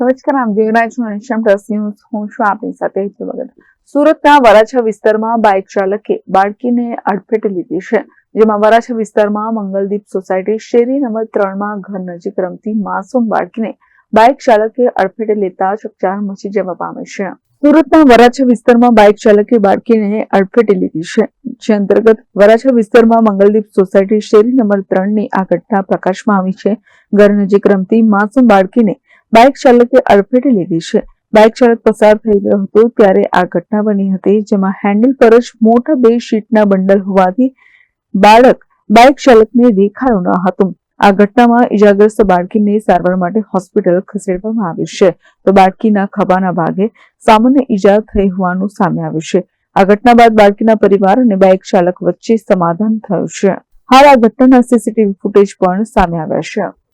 નમસ્કાર આમ રહ્યા છો ન્યૂઝ હું છું આપની સાથે સુરતના વરાછા વિસ્તારમાં બાઇક ચાલકે બાળકીને અડફેટે લીધી છે. જેમાં વરાછા વિસ્તારમાં મંગલદીપ સોસાયટી શેરી નંબર ત્રણમાં ઘર નજીક રમતી માસૂમ બાળકીને બાઇક ચાલકે અડફેટે લેતા ચકચાર મચી જવા પામે છે. સુરતના વરાછા વિસ્તારમાં બાઇક ચાલકે બાળકીને અડફેટે લીધી છે. જે અંતર્ગત વરાછા વિસ્તારમાં મંગલદીપ સોસાયટી શેરી નંબર ત્રણની આ ઘટના પ્રકાશમાં આવી છે. ઘર નજીક રમતી માસૂમ બાળકીને બાઇક ચાલકે અડફેટે લીધી છે. બાઇક ચાલક પસાર થઈ ગયો હતો ત્યારે આ ઘટના બની હતી, જેમાં હેન્ડલ પર જ મોટા બે શીટના બંડલ હોવાથી બાળક બાઇક ચાલકને દેખાયું ન હતું. આ ઘટનામાં ઇજાગ્રસ્ત બાળકીને સારવાર માટે હોસ્પિટલ ખસેડવામાં આવી છે. તો બાળકીના ખભાના ભાગે સામાન્ય ઈજા થઈ હોવાનું સામે આવ્યું છે. આ ઘટના બાદ બાળકીના પરિવાર અને બાઇક ચાલક વચ્ચે સમાધાન થયું છે. હાલ આ ઘટનાના સીસીટીવી ફૂટેજ પણ સામે આવ્યા છે.